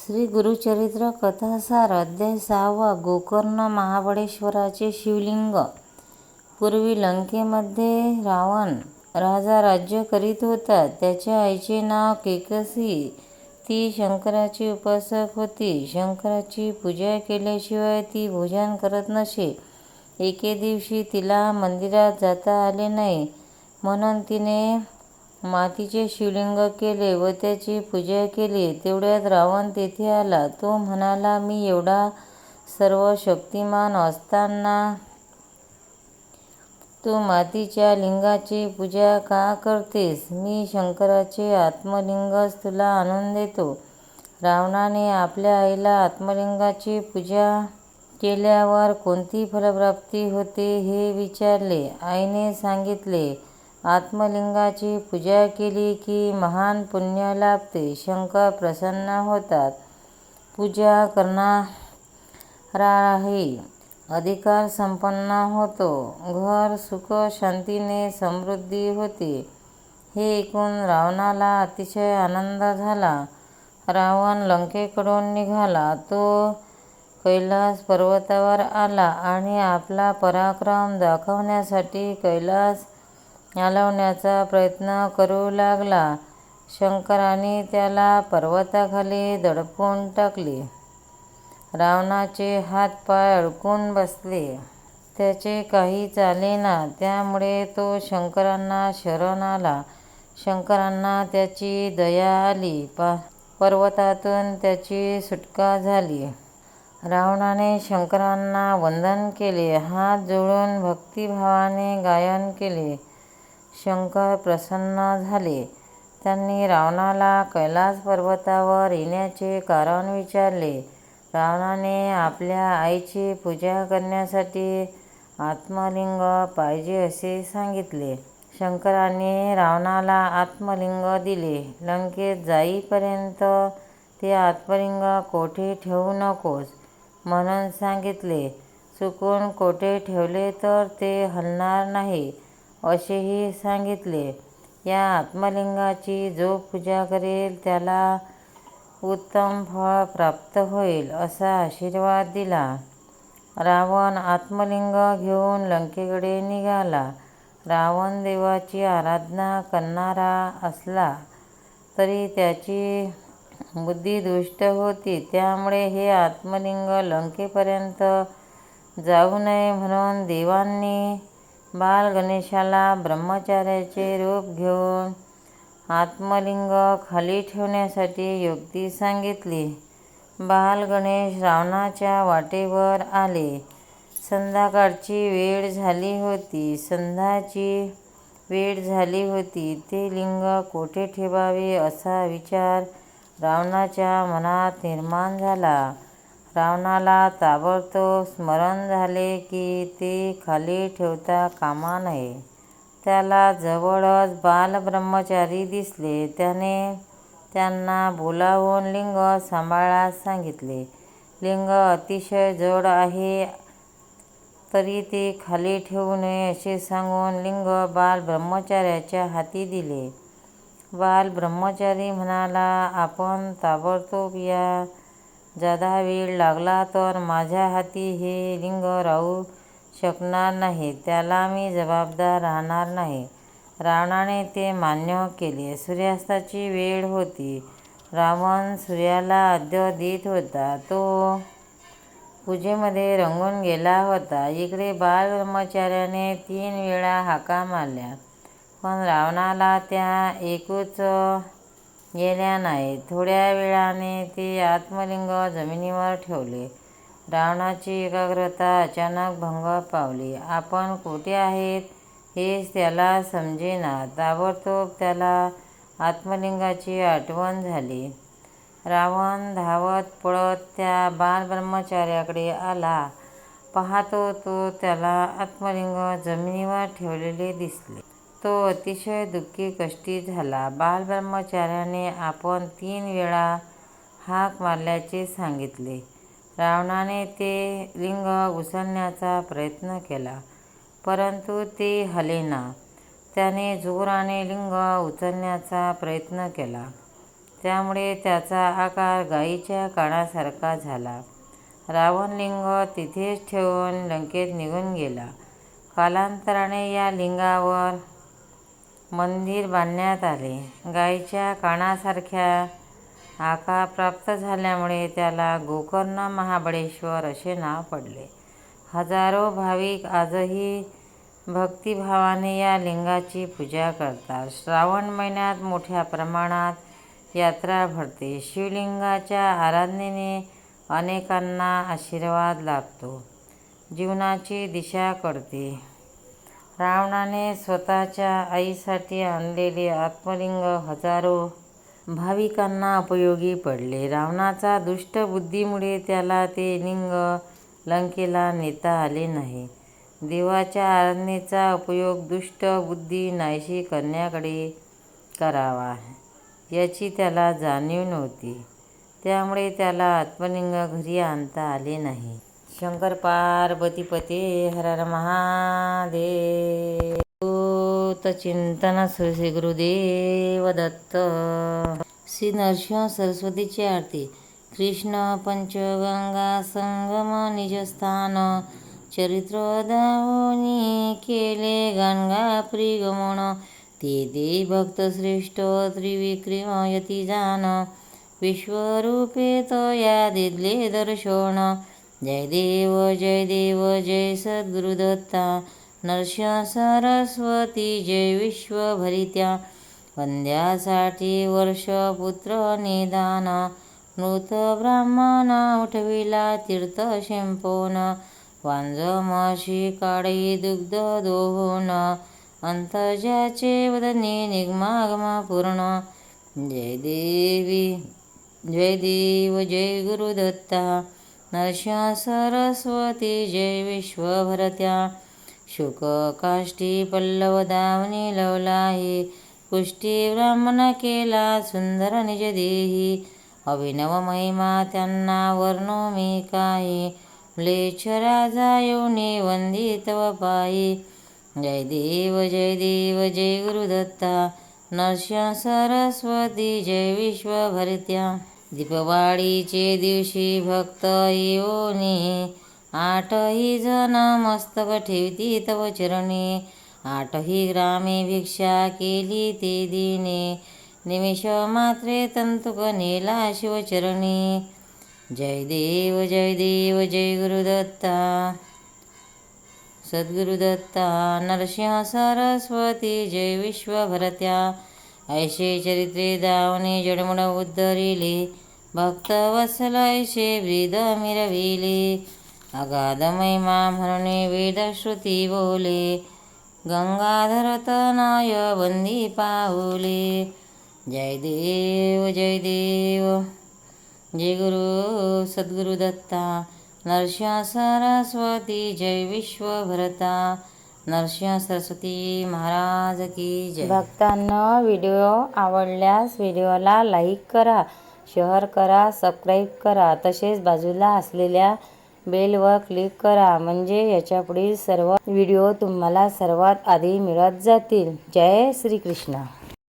श्री गुरुचरित्र कथासार अध्याय सहावा गोकर्ण महाबळेश्वराचे शिवलिंग पूर्वी लंकेमध्ये रावण राजा राज्य करीत होता. त्याच्या आईचे नाव केकसी. ती शंकराची उपासक होती. शंकराची पूजा केल्याशिवाय ती भोजन करत नसे. एके दिवशी तिला मंदिरात जाता आले नाही, म्हणून तिने मातीचे शिवलिंग केले व त्याची पूजा केली. तेवढ्यात रावण तेथे आला. तो म्हणाला, मी एवढा सर्वशक्तिमान असताना तू मातीच्या लिंगाची पूजा का करतेस? मी शंकराचे आत्मलिंगच तुला आणून देतो. रावणाने आपल्या आईला आत्मलिंगाची पूजा केल्यावर कोणती फलप्राप्ती होते हे विचारले. आईने सांगितले, आत्मलिंगाची पूजा केली की महान पुण्य लाभते. शंकर प्रसन्न होतात. पूजा करणाराही अधिकारसंपन्न होतो. घर सुख शांतीने समृद्धी होते. हे ऐकून रावणाला अतिशय आनंद झाला. रावण लंकेकडून निघाला. तो कैलास पर्वतावर आला आणि आपला पराक्रम दाखवण्यासाठी कैलास हलवण्याचा प्रयत्न करू लागला. शंकराने त्याला पर्वताखाली दडपून टाकले. रावणाचे हात-पाय अडकून बसले. त्याचे काही चालेना. त्यामुळे तो शंकरांना शरण आला. शंकरांना त्याची दया आली. पर्वतातून त्याची सुटका झाली. रावणाने शंकरांना वंदन केले. हात जोडून भक्तिभावाने गायन केले. शंकर प्रसन्न झाले. त्यांनी रावणाला कैलास पर्वतावर येण्याचे कारण विचारले. रावणाने आपल्या आईची पूजा करण्यासाठी आत्मलिंग पाहिजे असे सांगितले. शंकराने रावणाला आत्मलिंग दिले. लंकेत जाईपर्यंत ते आत्मलिंग कोठे ठेवू नकोस, म्हणून सांगितले. चुकून कोठे ठेवले तर ते हलणार नाही, असेही सांगितले. या आत्मलिंगाची जो पूजा करेल त्याला उत्तम फळ प्राप्त होईल, असा आशीर्वाद दिला. रावण आत्मलिंग घेऊन लंकेकडे निघाला. रावण देवाची आराधना करणारा असला तरी त्याची बुद्धी दुष्ट होती. त्यामुळे हे आत्मलिंग लंकेपर्यंत जाऊ नये म्हणून देवांनी बालगणेशाला ब्रह्मचार्याचे रूप घेऊन आत्मलिंग खाली ठेवण्यासाठी युक्ती सांगितली. बालगणेश रावणाच्या वाटेवर आले. संध्याकाळची वेळ झाली होती. संध्याची वेळ झाली होती. ते लिंग कोठे ठेवावे असा विचार रावणाच्या मनात निर्माण झाला. रावणाला ताबडतोब स्मरण झाले की ते खाली ठेवता कामा नये. त्याला जवळच बालब्रह्मचारी दिसले. त्याने त्यांना बोलावून लिंग सांभाळास सांगितले. लिंग अतिशय जड आहे तरी ते खाली ठेवू नये असे सांगून लिंग बालब्रह्मचार्याच्या हाती दिले. बालब्रह्मचारी म्हणाला, आपण ताबडतोब या. जादा वेळ लागला तर माझ्या हाती हे लिंग राहू शकणार नाही. त्याला मी जबाबदार राहणार नाही. रावणाने ते मान्य केले. सूर्यास्ताची वेळ होती. रावण सूर्याला आद्य देत होता. तो पूजेमध्ये रंगून गेला होता. इकडे बालब्रह्मचार्याने तीन वेळा हाका मारल्या, पण रावणाला त्या एकूच गेल्या नाहीत. थोड्या वेळाने ते आत्मलिंग जमिनीवर ठेवले. रावणाची एकाग्रता अचानक भंग पावली. आपण कोठे आहेत हेच त्याला समजेना. ताबडतोब त्याला आत्मलिंगाची आठवण झाली. रावण धावत पळत त्या बालब्रह्मचार्याकडे आला. पाहतो तो त्याला आत्मलिंग जमिनीवर ठेवलेले दिसले. तो अतिशय दुःखी कष्टी झाला. बालब्रह्मचार्याने आपण तीन वेळा हाक मारल्याचे सांगितले. रावणाने ते लिंग उचलण्याचा प्रयत्न केला, परंतु ते हलेना. त्याने जोराने लिंग उचलण्याचा प्रयत्न केला, त्यामुळे त्याचा आकार गायीच्या कानासारखा झाला रावण लिंग तिथेच ठेवून लंकेत निघून गेला कालांतराने या लिंगावर मंदिर बांधण्यात आले. गायीच्या कानासारख्या आकार प्राप्त झाल्यामुळे त्याला गोकर्ण महाबळेश्वर असे नाव पडले. हजारो भाविक आजही भक्तिभावाने या लिंगाची पूजा करतात. श्रावण महिन्यात मोठ्या प्रमाणात यात्रा भरते. शिवलिंगाच्या आराधनेने अनेकांना आशीर्वाद लाभतो. जीवनाची दिशा कळते रावणाने स्वतःच्या आईसाठी आणलेले आत्मलिंग हजारो भाविकांना उपयोगी पडले. रावणाचा दुष्ट बुद्धीमुळे त्याला ते लिंग लंकेला नेता आले नाही. देवाच्या आराधनेचा उपयोग दुष्ट बुद्धी नाहीशी करण्याकडे करावा याची त्याला जाणीव नव्हती. त्यामुळे त्याला आत्मलिंग घरी आणता आले नाही. शंकर पार्वतीपते हर हर महादेव। चिंतन श्री गुरुदेव दत्त। श्री नरसिंह सरस्वतीची आरती। कृष्ण पंचगंगा संगम निजस्थान। चरित्र दावनी केले गंगा प्रिगमण ते दे भक्त श्रेष्ठ त्रिविक्रम यती जान विश्वरूपे तया दिले दर्शन। जय देव जय देव जय सद्गुरुदत्ता नरसिंह सरस्वती जय विश्वभरित्या वंद्यासाठी वर्ष पुत्र निदान मृत ब्राह्मण उठविला तीर्थ शिंपोन वांजमशी काळी दुग्ध दोहोन अंतजाचे वदने निगमागमा पूर्ण. जय देवी जय देव जय गुरुदत्ता नरसिंह सरस्वती जय विश्वभरत्या। शुककाष्ठी पल्लव दावनी लवलाही। पुष्टी ब्राह्मण केला सुंदर निज देही अभिनव महिमा त्यांना वर्णो मी काही। म्लेच्छ राजा येऊने वंदितव पायी जय देव जय देव जय गुरुदत्ता। नरसिंह सरस्वती जय विश्वभरित्या। दीपवाळीचे दिवशी भक्त येऊनी आठही जण मस्तक ठेवती तव चरणी आठही ग्रामे भिक्षा केली ते दिने निमिष मात्रे तंतुक नेला शिवचरणी. जय देव जय देव जय गुरुदत्ता. सद्गुरुदत्ता नरसिंह सरस्वती जय विश्वभरत्या. ऐशे चरित्रे दावने जडमुड उद्धरिले. भक्त वत्सल ऐशे ब्रीद मिरविले. अगाध महिमा म्हणून वेदश्रुती बोले. गंगाधर तनय बंदी पाहुले जय देव जय देव. जय गुरु सद्गुरुदत्ता नरसिंह सरस्वती जय विश्वभरता. नरसिंह सरस्वती महाराज की जय. भक्तांना व्हिडिओ आवडल्यास व्हिडिओला लाईक करा शेअर करा सबस्क्राईब करा. तसेच बाजूला असलेल्या बेलवर क्लिक करा म्हणजे याच्यापुढील सर्व व्हिडिओ तुम्हाला सर्वात आधी मिळत जातील. जय श्रीकृष्ण.